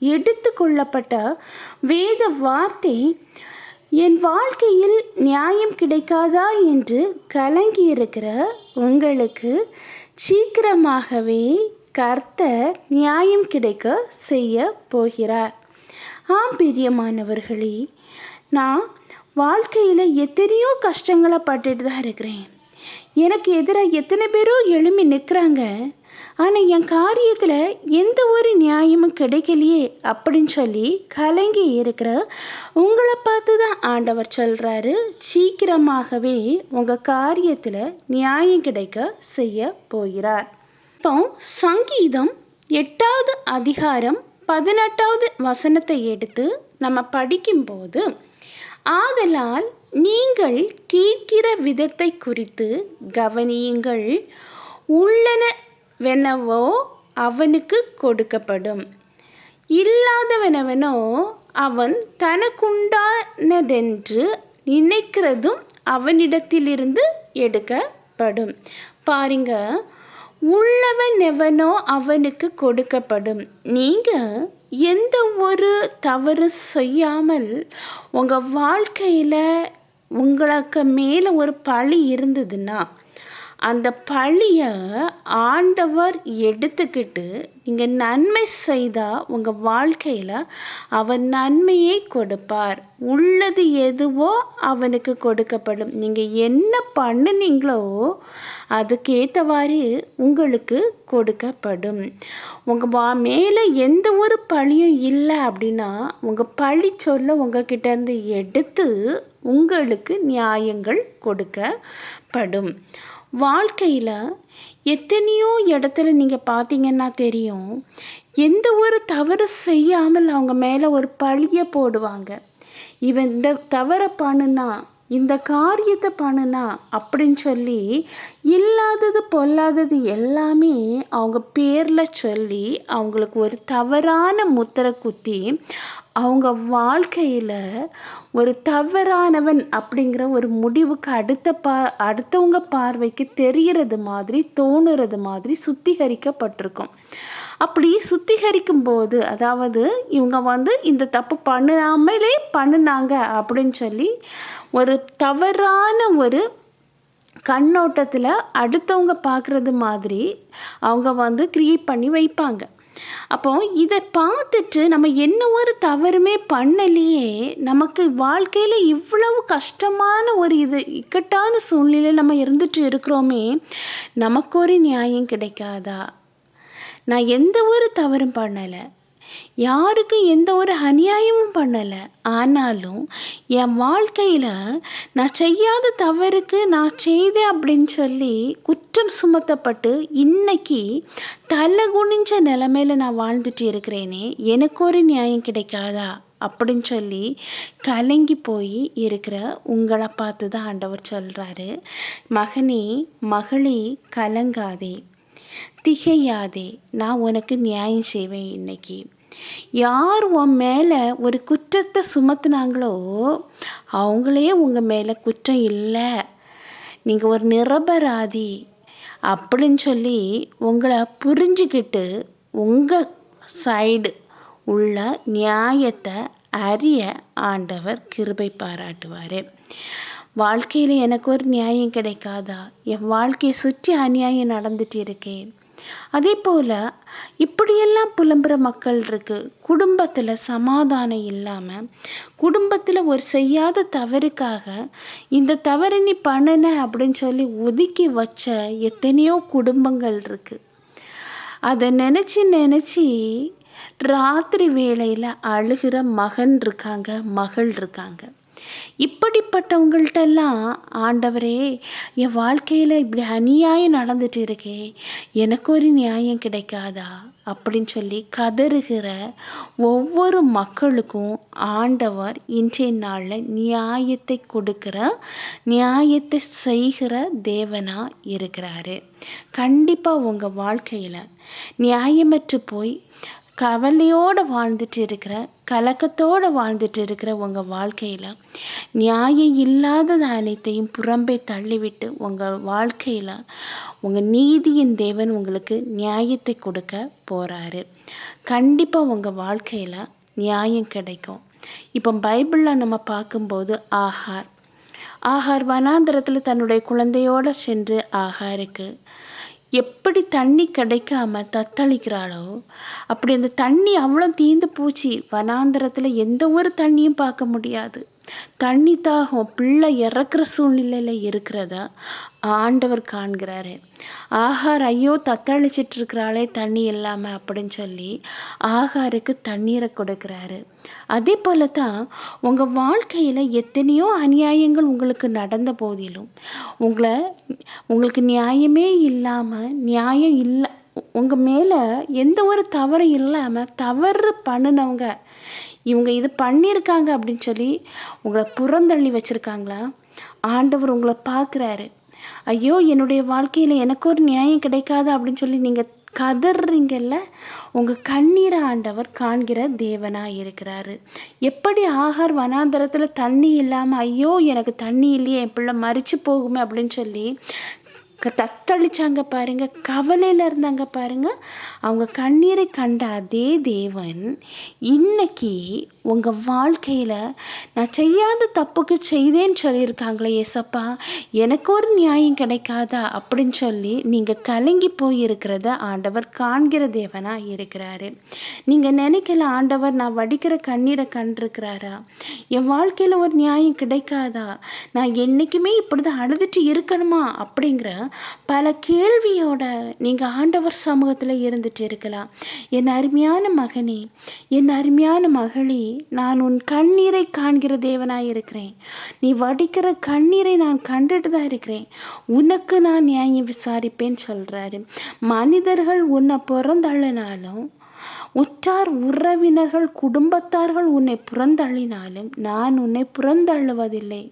எடுத்துக்கொள்ளப்பட்ட வேத வார்த்தை என் வாழ்க்கையில் நியாயம் கிடைக்காதா என்று கலங்கியிருக்கிற உங்களுக்கு சீக்கிரமாகவே கர்த்தர் நியாயம் கிடைக்க செய்ய போகிறார். ஆம் பிரியமானவர்களே நான் வாழ்க்கையில் எத்தனையோ கஷ்டங்களை பட்டுட்டு தான் இருக்கிறேன். எனக்கு எதிராக எத்தனை பேரோ எழுமி நிற்கிறாங்க ஆனால் என் காரியத்தில் எந்த ஒரு நியாயமும் கிடைக்கலையே அப்படின்னு சொல்லி கலங்கி இருக்கிற உங்களை பார்த்து தான் ஆண்டவர் சொல்கிறாரு சீக்கிரமாகவே உங்கள் காரியத்தில் நியாயம் கிடைக்க செய்ய போகிறார். இப்போ சங்கீதம் எட்டாவது அதிகாரம் பதினெட்டாவது வசனத்தை எடுத்து நம்ம படிக்கும்போது ஆதலால் நீங்கள் கேட்கிற விதத்தை குறித்து கவனியுங்கள். வெனவோ அவனுக்கு கொடுக்கப்படும். இல்லாதவனவனோ அவன் தனக்குண்டானதென்று நினைக்கிறதும் அவனிடத்திலிருந்து எடுக்கப்படும். பாருங்க உள்ளவன் எவனோ அவனுக்கு கொடுக்கப்படும். நீங்கள் எந்த ஒரு தவறு செய்யாமல் உங்கள் வாழ்க்கையில் உங்களுக்கு மேலே ஒரு பழி இருந்ததுன்னா அந்த பழியை ஆண்டவர் எடுத்துக்கிட்டு நீங்கள் நன்மை செய்தால் உங்கள் வாழ்க்கையில் அவன் நன்மையை கொடுப்பார். உள்ளது எதுவோ அவனுக்கு கொடுக்கப்படும். நீங்கள் என்ன பண்ணுனீங்களோ அதுக்கேற்றவாறு உங்களுக்கு கொடுக்கப்படும். உங்கள் வா மேலே எந்த ஒரு பழியும் இல்லை அப்படின்னா உங்கள் பழி சொல்ல உங்ககிட்ட இருந்து எடுத்து உங்களுக்கு நியாயங்கள் கொடுக்கப்படும். வாழ்க்கையில் எத்தனையோ இடத்துல நீங்கள் பார்த்தீங்கன்னா தெரியும் எந்த ஒரு தவறு செய்யாமல் அவங்க மேலே ஒரு பழியை போடுவாங்க. இவன் இந்த தவறை பண்ணுனா இந்த காரியத்தை பண்ணுனா அப்படின்னு சொல்லி இல்லாதது பொல்லாதது எல்லாமே அவங்க பேரில் சொல்லி அவங்களுக்கு ஒரு தவறான முத்திரை குத்தி அவங்க வாழ்க்கையில் ஒரு தவறானவன் அப்படிங்கிற ஒரு முடிவுக்கு அடுத்த பா அடுத்தவங்க பார்வைக்கு தெரிகிறது மாதிரி தோணுறது மாதிரி சுத்திகரிக்கப்பட்டிருக்கும். அப்படி சுத்திகரிக்கும் போது அதாவது இவங்க வந்து இந்த தப்பு பண்ணாமலே பண்ணினாங்க அப்படின்னு சொல்லி ஒரு தவறான ஒரு கண்ணோட்டத்தில் அடுத்தவங்க பார்க்குறது மாதிரி அவங்க வந்து க்ரியேட் பண்ணி வைப்பாங்க. அப்போ இதை பார்த்துட்டு நம்ம என்ன ஒரு தவறுமே பண்ணலையே நமக்கு வாழ்க்கையில் இவ்வளவு கஷ்டமான ஒரு இது இக்கட்டான சூழ்நிலையில் நம்ம இருந்துட்டு இருக்கிறோமே நமக்கு ஒரு நியாயம் கிடைக்காதா? நான் எந்த ஒரு தவறும் பண்ணலை. யாருக்கும் எந்த ஒரு அநியாயமும் பண்ணலை. ஆனாலும் என் வாழ்க்கையில் நான் செய்யாத தவறுக்கு நான் செய்தேன் அப்படின்னு சொல்லி குற்றம் சுமத்தப்பட்டு இன்னைக்கு தலை குனிஞ்ச நிலமையில நான் வாழ்ந்துட்டு இருக்கிறேனே எனக்கு ஒரு நியாயம் கிடைக்காதா? அப்படின்னு சொல்லி கலங்கி போய் இருக்கிற உங்களை பார்த்து தான் ஆண்டவர் சொல்கிறாரு மகனே மகளே கலங்காதே திகையாதே நான் உனக்கு நியாயம் செய்வேன் இன்னைக்கு. யார் உன் மேலே ஒரு குற்றத்தை சுமத்துனாங்களோ அவங்களே உங்கள் மேலே குற்றம் இல்லை. நீங்கள் ஒரு நிரபராதி அப்படின்னு சொல்லி உங்களை புரிஞ்சுக்கிட்டு உங்கள் சைடு உள்ள நியாயத்தை அறிய ஆண்டவர் கிருபை பாராட்டுவார். வாழ்க்கையில் எனக்கு ஒரு நியாயம் கிடைக்காதா? என் வாழ்க்கையை சுற்றி அநியாயம் நடந்துட்டு இருக்கேன். அதே போல் இப்படியெல்லாம் புலம்புற மக்கள் இருக்குது குடும்பத்தில் சமாதானம் இல்லாமல் குடும்பத்தில் ஒரு செய்யாத தவறுக்காக இந்த தவறு நீ பண்ணின அப்படின்னு சொல்லி ஒதுக்கி வச்ச எத்தனையோ குடும்பங்கள் இருக்குது அதை நினச்சி நினச்சி ராத்திரி வேளையில் அழுகிற மகன் இருக்காங்க மகள் இருக்காங்க. இப்படிப்பட்டவங்கள்ட்டெல்லாம் ஆண்டவரே என் வாழ்க்கையில் இப்படி அநியாயம் நடந்துட்டு இருக்கே எனக்கு ஒரு நியாயம் கிடைக்காதா? அப்படின்னு சொல்லி கதறுகிற ஒவ்வொரு மக்களுக்கும் ஆண்டவர் இன்றைய நாளில் நியாயத்தை கொடுக்கிற நியாயத்தை செய்கிற தேவனாக இருக்கிறாரு. கண்டிப்பாக உங்கள் வாழ்க்கையில் நியாயமற்று போய் கவலையோடு வாழ்ந்துட்டு இருக்கிற கலக்கத்தோடு வாழ்ந்துட்டு இருக்கிற உங்கள் வாழ்க்கையில் நியாயம் இல்லாத அனைத்தையும் புறம்பே தள்ளிவிட்டு உங்கள் வாழ்க்கையில் உங்கள் நீதியின் தேவன் உங்களுக்கு நியாயத்தை கொடுக்க போகிறாரு கண்டிப்பாக உங்கள் வாழ்க்கையில் நியாயம் கிடைக்கும். இப்போ பைபிளில் நம்ம பார்க்கும்போது ஆஹார் ஆஹார் வனாந்திரத்தில் தன்னுடைய குழந்தையோடு சென்று ஆஹாருக்கு எப்படி தண்ணி கிடைக்காம தத்தளிக்கிறாளோ அப்படி அந்த தண்ணி அவ்வளோ தீந்து போச்சு. வனாந்திரத்தில் எந்த ஒரு தண்ணியும் பார்க்க முடியாது. தண்ணி தாகம் பிள்ளை இறக்குற சூழ்நிலையில் இருக்கிறத ஆண்டவர் காண்கிறாரு. ஆகார் ஐயோ தத்தளிச்சிட்டு இருக்கிறாளே தண்ணி இல்லாமல் அப்படின்னு சொல்லி ஆகாருக்கு தண்ணீரை கொடுக்குறாரு. அதே போல தான் உங்கள் வாழ்க்கையில் எத்தனையோ அநியாயங்கள் உங்களுக்கு நடந்த போதிலும் உங்களை உங்களுக்கு நியாயமே இல்லாமல் நியாயம் இல்லை உங்கள் மேலே எந்த ஒரு தவறும் இல்லாமல் தவறு பண்ணினவங்க இவங்க இது பண்ணியிருக்காங்க அப்படின்னு சொல்லி உங்களை புறந்தள்ளி வச்சுருக்காங்களா? ஆண்டவர் உங்களை பார்க்குறாரு. ஐயோ என்னுடைய வாழ்க்கையில் எனக்கு ஒரு நியாயம் கிடைக்காது அப்படின்னு சொல்லி நீங்கள் கதறீங்கல்ல உங்கள் கண்ணீரை ஆண்டவர் காண்கிற தேவனாக இருக்கிறாரு. எப்படி ஆகார் வனாந்தரத்தில் தண்ணி இல்லாமல் ஐயோ எனக்கு தண்ணி இல்லையே என் பிள்ளை மறித்து போகுமே அப்படின்னு சொல்லி தத்தளிச்சாங்க பாருங்க கவலையில் இருந்தாங்க பாருங்க. அவங்க கண்ணீரை கண்ட அதே தேவன் இன்னைக்கு உங்கள் வாழ்க்கையில் நான் செய்யாத தப்புக்கு செய்தேன்னு சொல்லியிருக்காங்களே ஏசப்பா எனக்கு ஒரு நியாயம் கிடைக்காதா? அப்படின்னு சொல்லி நீங்கள் கலங்கி போயிருக்கிறத ஆண்டவர் காண்கிற தேவனாக இருக்கிறாரு. நீங்கள் நினைக்கல ஆண்டவர் நான் வடிக்கிற கண்ணீரை கண்டிருக்கிறாரா? என் வாழ்க்கையில் ஒரு நியாயம் கிடைக்காதா? நான் என்றைக்குமே இப்படி தான் அழுதுட்டு இருக்கணுமா? அப்படிங்கிற பல கேள்வியோட நீங்கள் ஆண்டவர் சமூகத்தில் இருந்துட்டு இருக்கலாம். என் அருமையான மகனே என் அருமையான மகளே நான் உன் கண்ணீரை காண்கிற தேவனாக இருக்கிறேன். நீ வடிக்கிற கண்ணீரை நான் கண்டுட்டு தான் இருக்கிறேன். உனக்கு நான் நியாயம் விசாரிப்பேன்னு சொல்கிறாரு மனிதர்கள் உன்னை பிறந்தள்ளனாலும் உற்றார் உறவினர்கள் குடும்பத்தார்கள் உன்னை புறந்தள்ளினாலும் நான் உன்னை புறந்தள்ளுவதில்லை.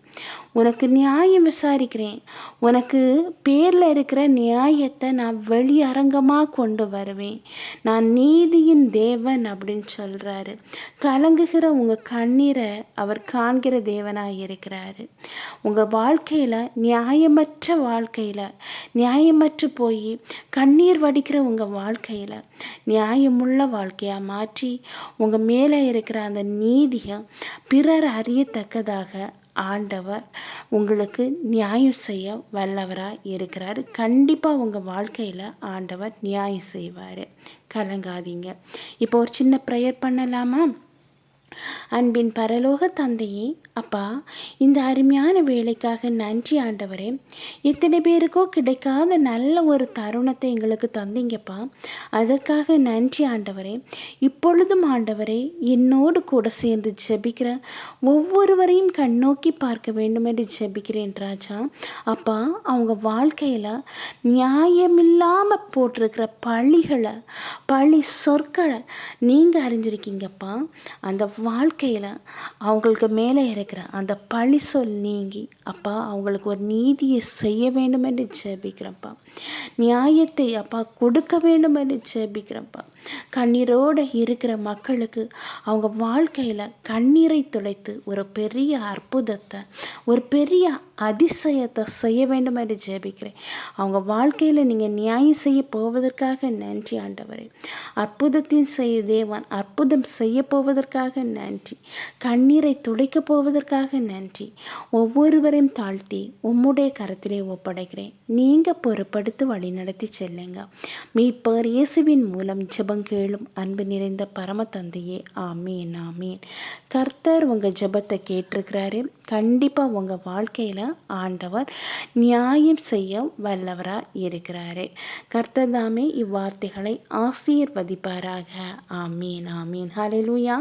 உனக்கு நியாயம் விசாரிக்கிறேன். உனக்கு பேரில் இருக்கிற நியாயத்தை நான் வெளியரங்கமாக கொண்டு வருவேன். நான் நீதியின் தேவன் அப்படின்னு சொல்கிறாரு கலங்குகிற உங்கள் கண்ணீரை அவர் காண்கிற தேவனாக இருக்கிறாரு. உங்கள் வாழ்க்கையில் நியாயமற்ற வாழ்க்கையில் நியாயமற்று போய் கண்ணீர் வடிக்கிற உங்கள் வாழ்க்கையில் நியாயமுள்ள வாழ்க்கை வாழ்க்கையாக மாற்றி உங்கள் மேலே இருக்கிற அந்த நீதியை பிறர் அறியத்தக்கதாக ஆண்டவர் உங்களுக்கு நியாயம் செய்ய வல்லவராக இருக்கிறார். கண்டிப்பாக உங்கள் வாழ்க்கையில் ஆண்டவர் நியாயம் செய்வார். கலங்காதீங்க. இப்போ ஒரு சின்ன ப்ரேயர் பண்ணலாமா? அன்பின் பரலோக தந்தையே அப்பா இந்த அருமையான வேலைக்காக நன்றி ஆண்டவரே. இத்தனை பேருக்கோ கிடைக்காத நல்ல ஒரு தருணத்தை எங்களுக்கு தந்தீங்கப்பா. அதற்காக நன்றி ஆண்டவரே. இப்பொழுதும் ஆண்டவரே என்னோடு கூட சேர்ந்து ஜெபிக்கிற ஒவ்வொருவரையும் கண்ணோக்கி பார்க்க வேண்டும் என்று ஜெபிக்கிறேன் ராஜா. அப்பா அவங்க வாழ்க்கையில் நியாயமில்லாமல் போட்டிருக்கிற பழிகளை பழி சொற்களை நீங்கள் அறிஞ்சிருக்கீங்கப்பா. அந்த வாழ்க்கையில் அவங்களுக்கு மேலே இருக்கிற அந்த பழி சொல் நீங்கி அப்பா அவங்களுக்கு ஒரு நீதியை செய்ய வேண்டும் என்று ஜெபிக்கிறப்பா. நியாயத்தை அப்பா கொடுக்க வேண்டும் என்று ஜெபிக்கிறப்பா. கண்ணீரோடு இருக்கிற மக்களுக்கு அவங்க வாழ்க்கையில் கண்ணீரை துளைத்து ஒரு பெரிய அற்புதத்தை ஒரு பெரிய அதிசயத்தை செய்ய வேண்டும் என்று ஜெபிக்கிறேன். அவங்க வாழ்க்கையில் நீங்கள் நியாயம் செய்ய போவதற்காக நன்றி ஆண்டவரே. அற்புதத்தின் செய்ய தேவன் அற்புதம் செய்ய போவதற்காக நன்றி. கண்ணீரை துடைக்கப் போவதற்காக நன்றி. ஒவ்வொருவரையும் தாழ்த்தி உம்முடைய கரத்திலே ஒப்படைக்கிறேன். நீங்கள் பொறுப்படுத்தி வழி நடத்தி செல்லுங்க. மீட்பர் இயேசுவின் மூலம் ஜெபம் கேளும் அன்பு நிறைந்த பரம தந்தையே ஆமீன் ஆமீன். கர்த்தர் உங்கள் ஜெபத்தை கேட்டிருக்கிறாரு. கண்டிப்பாக உங்கள் வாழ்க்கையில் ஆண்டவர் நியாயம் செய்ய வல்லவராக இருக்கிறாரு. கர்த்ததாமே இவ்வார்த்தைகளை ஆசீர்வதிப்பாராக. ஆமீன் ஆமீன். ஹலெலுயா